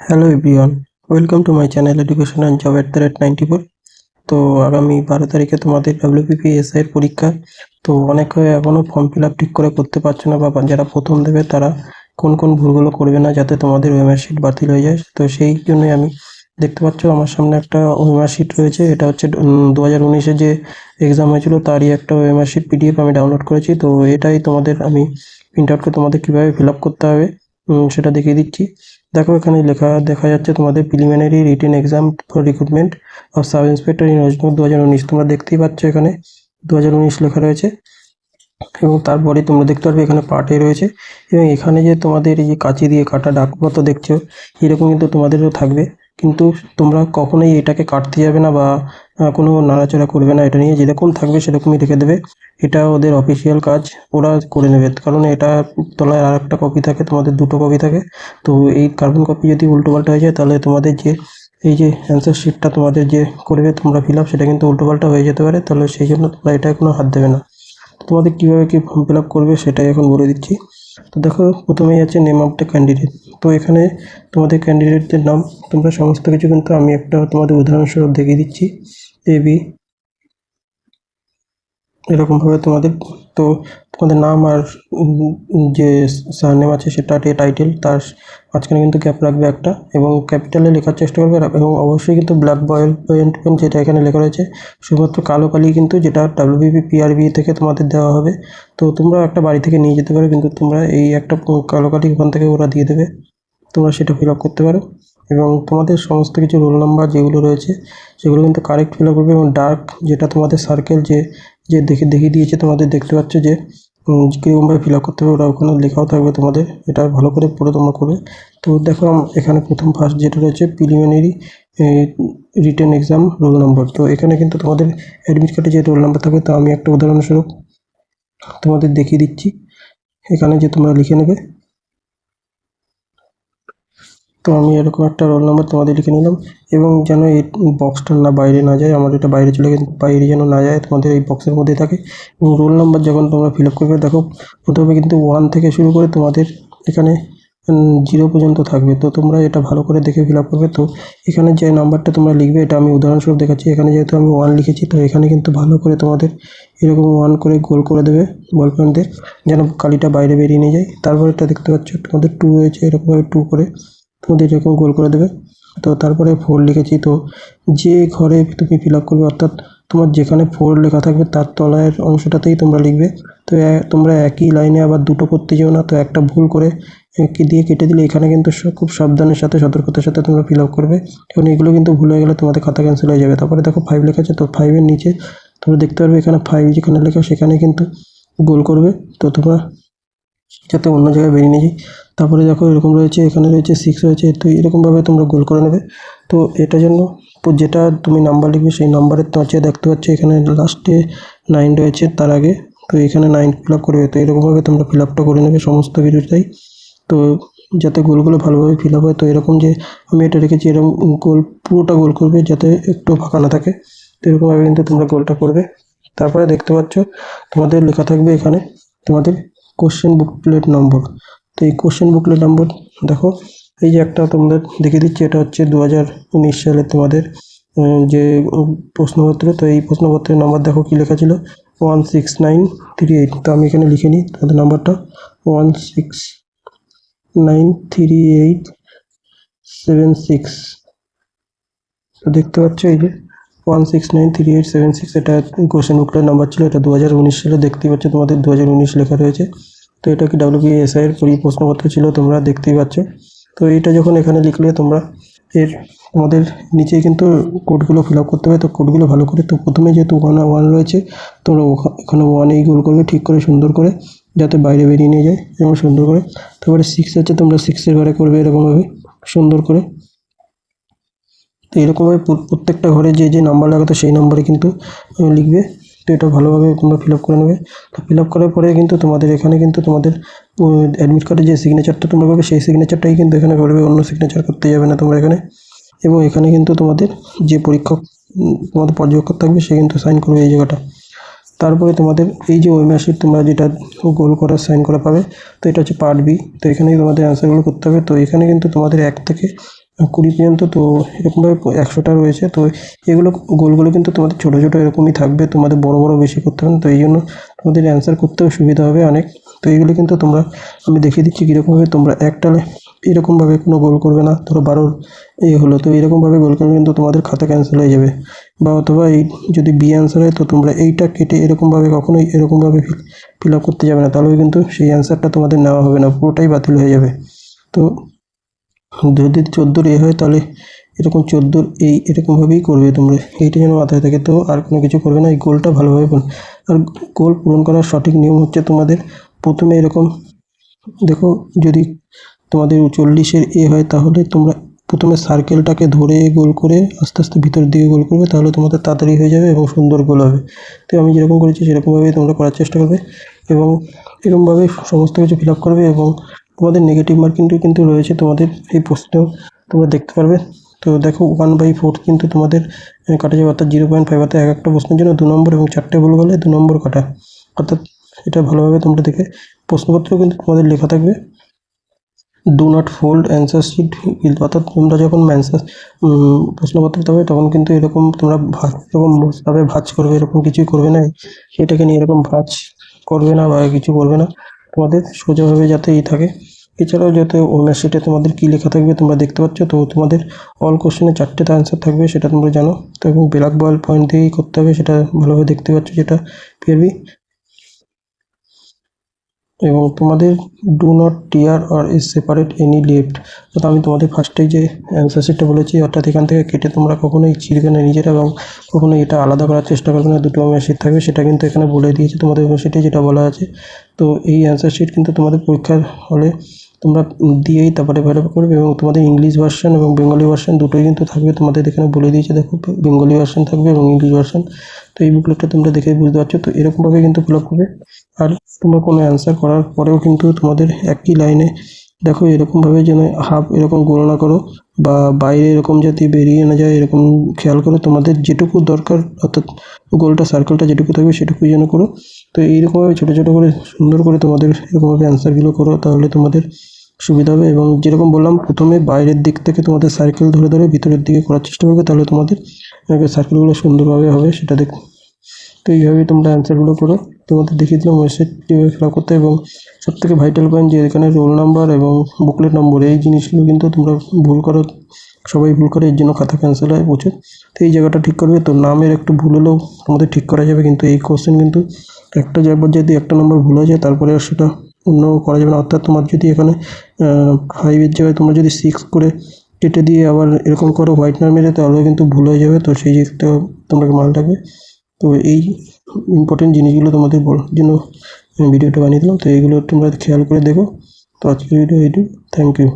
Hello everyone welcome to my channel education and job at the rate ninety four তো আগামী বারো তারিখে তোমাদের ডাব্লিউপিপি এর পরীক্ষা। তো অনেকে এখনও ফর্ম ফিল আপ ঠিক করে করতে পারছ না বা যারা প্রথম দেবে তারা কোন কোন ভুলগুলো করবে না যাতে তোমাদের ওএমআর শিট বাতিল হয়ে যায়। তো সেই জন্যই আমি দেখতে পাচ্ছ আমার সামনে একটা ওএমআর শিট রয়েছে। এটা হচ্ছে দু হাজার উনিশে যে এক্সাম হয়েছিল তারই একটা ওএমআর শিট পিডিএফ আমি ডাউনলোড করেছি। তো এটাই তোমাদের আমি প্রিন্ট আউট করে তোমাদের কীভাবে ফিল আপ করতে হবে সেটা দেখিয়ে দিচ্ছি। দেখো, এখানে লেখা, দেখা যাচ্ছে তোমাদের preliminary written exam for recruitment of sub inspector in দু হাজার উনিশ। তোমরা দেখতেই পাচ্ছ এখানে দু হাজার উনিশ লেখা রয়েছে এবং তারপরে তোমরা দেখতে পারবে এখানে পার্টে রয়েছে এবং এখানে যে তোমাদের এই যে কাঁচি দিয়ে কাটা ডাকপত্র দেখছ, এরকম কিন্তু তোমাদেরও থাকবে। কিন্তু তোমরা কখনোই এটাকে কাটতে যাবে না বা কোনো নাড়াচাড়া করবে না। এটা নিয়ে যেরকম থাকবে সেরকমই রেখে দেবে। এটা ওদের অফিসিয়াল কাজ। ওরা করে নেবে। কারণ এটা তলায় আর একটা কপি থাকে, তোমাদের দুটো কপি থাকে। তো এই কার্বন কপি যদি উল্টো পাল্টা হয়ে যায়, তাহলে তোমাদের যে, এই যে অ্যান্সার শিটটা তোমাদের যে করবে, তোমরা ফিল আপ সেটা কিন্তু উল্টো পাল্টা হয়ে যেতে পারে। তাহলে সেই জন্য তোমরা এটা কোনো হাত দেবে না। তোমাদের কীভাবে কী ফর্ম ফিল আপ করবে, সেটাই এখন বলে দিচ্ছি। তো দেখো, প্রথমেই আছে নেম অফ দ্য ক্যান্ডিডেট তো এখানে তোমাদের ক্যান্ডিডেটদের নাম, তোমরা সমস্ত কিছু কিন্তু আমি একটা তোমাদের উদাহরণস্বরূপ দেখিয়ে দিচ্ছি। এ বি এরকমভাবে তোমাদের, তো তোমাদের নাম আর যে সারনেম আছে সেটা টাইটেল তার মাঝখানে কিন্তু ক্যাপ রাখবে একটা এবং ক্যাপিটালে লেখার চেষ্টা করবে এবং অবশ্যই কিন্তু ব্ল্যাক বয়েল পয়েন্ট পেন যেটা এখানে লেখা রয়েছে, শুধুমাত্র কালো কালি কিন্তু যেটা ডাব্লিউবিপি পিআরবি থেকে তোমাদের দেওয়া হবে। তো তোমরা একটা বাড়ি থেকে নিয়ে যেতে পারো, কিন্তু তোমরা এই একটা কালো কালি ওখান থেকে ওরা দিয়ে দেবে। তোমরা সেটা ফিল আপ করতে পারো। এবং তোমাদের সমস্ত কিছু রোল নাম্বার যেগুলো রয়েছে, সেগুলো কিন্তু কারেক্ট ফিল আপ করবে এবং ডার্ক যেটা তোমাদের সার্কেল যে যে দেখে, দেখিয়ে দিয়েছে তোমাদের, দেখতে পাচ্ছ যে কীরকমভাবে ফিল আপ করতে হবে, ওরা ওখানে লেখাও থাকবে তোমাদের, এটা ভালো করে পড়ে তোমরা করবে। তো দেখো এখানে প্রথম ফার্স্ট যেটা রয়েছে preliminary written exam roll number তো এখানে কিন্তু তোমাদের অ্যাডমিট কার্ডে যে রোল নাম্বার থাকবে, তা আমি একটা উদাহরণস্বরূপ তোমাদের দেখিয়ে দিচ্ছি। এখানে যে তোমরা লিখে নেবে তো আমি এরকম একটা রোল নাম্বার তোমাদের লিখে নিলাম এবং যেন এই বক্সটা না বাইরে না যায় আমার এটা বাইরে চলে গেছে, বাইরে যেন না যায়, তোমাদের এই বক্সের মধ্যে থাকে। এবং রোল নাম্বার যখন তোমরা ফিল আপ করবে, দেখো প্রথমে কিন্তু ওয়ান থেকে শুরু করে তোমাদের এখানে জিরো পর্যন্ত থাকবে। তো তোমরা এটা ভালো করে দেখে ফিল আপ করবে। তো এখানে যে নাম্বারটা তোমরা লিখবে, এটা আমি উদাহরণস্বরূপ দেখাচ্ছি। এখানে যেহেতু আমি ওয়ান লিখেছি, তো এখানে কিন্তু ভালো করে তোমাদের এরকম ওয়ান করে গোল করে দেবে বল যেন কালিটা বাইরে বেরিয়ে নিয়ে যায়। তারপরে এটা দেখতে পাচ্ছ, তোমাদের টু হয়েছে, এরকমভাবে টু করে। তোমাদের এরকম গোল করে দেবে। তো তারপরে ফোর লিখেছি। তো যে ঘরে তুমি ফিল আপ করবে, অর্থাৎ তোমার যেখানে ফোর লেখা থাকবে, তার তলায়ের অংশটাতেই তোমরা লিখবে। তো তোমরা একই লাইনে আবার দুটো করতে যেও না। তো একটা ভুল করে দিয়ে কেটে দিলে এখানে কিন্তু খুব সাবধানের সাথে, সতর্কতার সাথে তোমরা ফিল আপ করবে। এবং এগুলো কিন্তু ভুল হয়ে গেলে তোমাদের খাতা ক্যান্সেল হয়ে যাবে। তারপরে দেখো ফাইভ লেখা আছে। তো ফাইভের নিচে তোমরা দেখতে পারবে এখানে ফাইভ যেখানে লেখা সেখানে কিন্তু গোল করবে। তো তোমরা যাতে অন্য জায়গায় বেরিয়ে নিয়ে যাই তারপরে দেখো এরকম রয়েছে, এখানে রয়েছে সিক্স রয়েছে, তো এরকমভাবে তোমরা গোল করে নেবে। তো এটার জন্য যেটা তুমি নাম্বার লিখবে সেই নাম্বারের তোমার দেখতে পাচ্ছ, এখানে লাস্টে নাইন রয়েছে তার আগে। তো এখানে নাইন ফিল আপ করবে, তো এরকমভাবে তোমরা ফিল আপটা করে নেবে সমস্ত কিছুটাই। তো যাতে গোলগুলো ভালোভাবে ফিল আপ হয়, তো এরকম যে আমি এটা রেখেছি এরকম গোল পুরোটা গোল করবে যাতে একটু ফাঁকা না থাকে। তো এরকমভাবে কিন্তু তোমরা গোলটা করবে। তারপরে দেখতে পাচ্ছ, তোমাদের লেখা থাকবে এখানে তোমাদের কোশ্চেন বুকলেট নম্বর তো এই কোশ্চেন বুকলেট নম্বর দেখো, এই যে একটা তোমাদের দেখিয়ে দিচ্ছি, এটা হচ্ছে দু হাজার উনিশ সালে তোমাদের যে প্রশ্নপত্র, তো এই প্রশ্নপত্রের নাম্বার দেখো কি লেখা ছিল? One six nine three eight তো আমি এখানে লিখে নিই তোমাদের নাম্বারটা one six nine three eight seven six তো দেখতে পাচ্ছ এই যে one six nine three eight seven six এটা কোশ্চেন বুকটার নাম্বার ছিল, এটা দু হাজার উনিশ সালে দেখতেই পাচ্ছ, তোমাদের দু হাজার উনিশ লেখা রয়েছে। তো এটা কি ডাব্লিউপি এসআই এর পরি প্রশ্নপত্র ছিল, তোমরা দেখতেই পাচ্ছ। তো এটা যখন এখানে লিখলে তোমরা এর তোমাদের নিচে কিন্তু কোডগুলো ফিল আপ করতে হবে। তো কোডগুলো ভালো করে তো প্রথমে যেহেতু ওয়ান ওয়ান রয়েছে, তোমরা ওখা- ওখানে ওয়ান এই গোল করবে, ঠিক করে সুন্দর করে, যাতে বাইরে বেরিয়ে নিয়ে যায় এবং সুন্দর করে। তারপরে সিক্স আছে, তোমরা সিক্সের ঘরে করবে এরকমভাবে, সুন্দর করে। তো এরকমভাবে প্র- প্রত্যেকটা ঘরে যে যে নাম্বার লাগাতো সেই নাম্বারে কিন্তু লিখবে। তো এটা ভালোভাবে তোমরা ফিল আপ করে নেবে। তো ফিল আপ করার পরে কিন্তু তোমাদের এখানে কিন্তু তোমাদের অ্যাডমিট কার্ডে যে সিগনেচারটা তোমরা করবে সেই সিগনেচারটাই কিন্তু এখানে করবে, অন্য সিগনেচার করতে যাবে না তোমরা এখানে। এবং এখানে কিন্তু তোমাদের যে পরীক্ষক তোমাদের পর্যবেক্ষক থাকবে, সে কিন্তু সাইন করবে এই জায়গাটা। তারপরে তোমাদের এই যে ওয়েমার্কশিট তোমরা যেটা গোল করা সাইন করা পাবে, তো এটা হচ্ছে পার্ট বি তো এখানেই তোমাদের অ্যান্সারগুলো করতে হবে। তো এখানে কিন্তু তোমাদের এক থেকে কুড়ি পর্যন্ত, তো এরকমভাবে একশোটা রয়েছে। তো এগুলো গোলগুলো কিন্তু তোমাদের ছোটো ছোটো এরকমই থাকবে। তোমাদের বড় বড় বেশি করতে হবে তো এই জন্য তোমাদের অ্যান্সার করতেও সুবিধা হবে অনেক। তো এইগুলো কিন্তু তোমরা, আমি দেখিয়ে দিচ্ছি কীরকমভাবে তোমরা একটালে এরকমভাবে কোনো গোল করবে না। ধরো বারোর এই হলো, তো এরকমভাবে গোল করলে কিন্তু তোমাদের খাতা ক্যান্সেল হয়ে যাবে। বা অথবা এই যদি বি অ্যান্সার হয়, তো তোমরা এইটা কেটে এরকমভাবে কখনোই এরকমভাবে ফিল আপ করতে যাবে না। তাহলেও কিন্তু সেই অ্যান্সারটা তোমাদের নেওয়া হবে না। পুরোটাই বাতিল হয়ে যাবে। তো যদি চোদ্দোর এ হয় তাহলে এরকম চোদ্দোর এই এরকমভাবেই করবে তোমরা। এইটা যেন মাথায় থাকে। তো আর কোনো কিছু করবে না। এই গোলটা ভালোভাবে পূরণ আর গোল পূরণ করার সঠিক নিয়ম হচ্ছে তোমাদের প্রথমে এরকম দেখো, যদি তোমাদের চল্লিশের এ হয় তাহলে তোমরা প্রথমে সার্কেলটাকে ধরে গোল করে আস্তে আস্তে ভিতরের দিকে গোল করবে, তাহলে তোমাদের তাড়াতাড়ি হয়ে যাবে এবং সুন্দর গোল হবে। তো আমি যেরকম করেছি সেরকমভাবেই তোমরা করার চেষ্টা করবে এবং এরকমভাবে সমস্ত কিছু ফিল করবে এবং তোমাদের নেগেটিভ মার্কিংটা কিন্তু কিন্তু রয়েছে তোমাদের এই প্রশ্নেও তোমরা দেখতে পারবে। তো দেখো ওয়ান বাই ফোর কিন্তু তোমাদের কাটা যাবে। অর্থাৎ জিরো পয়েন্ট ফাইভ অর্থাৎ এক একটা প্রশ্নের জন্য দু নম্বর এবং চারটে ভুল গেলে দু নম্বর কাটা। অর্থাৎ এটা ভালোভাবে তোমরা দেখে প্রশ্নপত্র কিন্তু তোমাদের লেখা থাকবে। Do not fold answer sheet অর্থাৎ তোমরা যখন ম্যান্সার প্রশ্নপত্র দেবে তখন কিন্তু এরকম তোমরা ভাজ এরকম ভাবে ভাজ করবে, এরকম কিছুই করবে না। সেটাকে নিয়ে এরকম ভাজ করবে না বা কিছু করবে না। তোমাদের সোজাভাবে যাতে এই থাকে। এছাড়াও যাতে অন্য শিটে তোমাদের কী লেখা থাকবে তোমরা দেখতে পাচ্ছ, তো তোমাদের অল কোশ্চেনে চারটেতে অ্যান্সার থাকবে, সেটা তোমরা জানো। তো এবং ব্ল্যাক বয়েল পয়েন্ট দিয়েই করতে হবে সেটা ভালোভাবে দেখতে পাচ্ছ যেটা পিআরবি এবং তোমাদের do not tear or is separate any left তো আমি তোমাদের ফার্স্টেই যে অ্যান্সার শিটটা বলেছি, অর্থাৎ এখান থেকে কেটে তোমরা কখনোই ছিঁড়বে না নিজেরা এবং কখনোই এটা আলাদা করার চেষ্টা করবে না, দুটো মেশিট থাকবে, সেটা কিন্তু এখানে বলে দিয়েছে তোমাদের মেশিটে যেটা বলা আছে। তো এই অ্যান্সার শিট কিন্তু তোমাদের পরীক্ষার হলে তোমরা দিয়েই তারপরে ভ্যালুপ করবে এবং তোমাদের ইংলিশ ভার্সন এবং বেঙ্গলি ভার্সন দুটোই কিন্তু থাকবে। তোমাদের এখানে বলে দিয়েছে, দেখো বেঙ্গলি ভার্সন থাকবে এবং ইংলিশ ভার্সন তো এই বুকলেটটা তোমরা দেখে বুঝতে পারছ। তো এরকমভাবে কিন্তু ফিল আপ করবে আর তোমরা কোনো অ্যান্সার করার পরেও কিন্তু তোমাদের একই লাইনে দেখো এরকমভাবে যেন হাফ এরকম গণনা করো বা বাইরে এরকম যাতে বেরিয়ে না যায়, এরকম খেয়াল করো, তোমাদের যেটুকু দরকার, অর্থাৎ গোলটা সার্কেলটা যেটুকু থাকবে সেটুকুই যেন করো। তো এইরকমভাবে ছোটো ছোটো করে, সুন্দর করে তোমাদের এরকমভাবে অ্যান্সারগুলো করো, তাহলে তোমাদের সুবিধা হবে। এবং যেরকম বললাম, প্রথমে বাইরের দিক থেকে তোমাদের সার্কেল ধরে ধরে ভিতরের দিকে করার চেষ্টা করবে, তাহলে তোমাদের সার্কেলগুলো সুন্দরভাবে হবে, সেটা দেখ। তো এইভাবে তোমরা অ্যান্সারগুলো করো। তোমাদের দেখিয়ে দিলাম ওয়েবসাইট কীভাবে ফিল করতে এবং সব থেকে ভাইটাল পয়েন্ট যে এখানে রোল নাম্বার এবং বুকলেট নম্বর এই জিনিসগুলো কিন্তু তোমরা ভুল করো। সবাই ভুল করে, এর জন্য খাতা ক্যান্সেল হয় প্রচুর। তো এই জায়গাটা ঠিক করবে। তো নামের একটু ভুল হলেও তোমাদের ঠিক করা যাবে। কিন্তু এই কোশ্চেন কিন্তু একটা জায়গায় যদি একটা নম্বর ভুল হয়ে যায়, তারপরে আর সেটা অন্য করা যাবে না। অর্থাৎ তোমার যদি এখানে ফাইভের জায়গায় তোমরা যদি সিক্স করে কেটে দিয়ে আবার এরকম করো হোয়াইট নার মেরে তাহলে কিন্তু ভুল হয়ে যাবে। তো সেই দিকটা তোমরা মাল রাখবে। তো এই ইম্পর্টেন্ট জিনিসগুলো তোমাদের জন্য আমি ভিডিওটা বানিয়ে দিলাম। তো এইগুলো তোমরা খেয়াল করে দেখো। তো আজকের ভিডিও এইটু থ্যাংক ইউ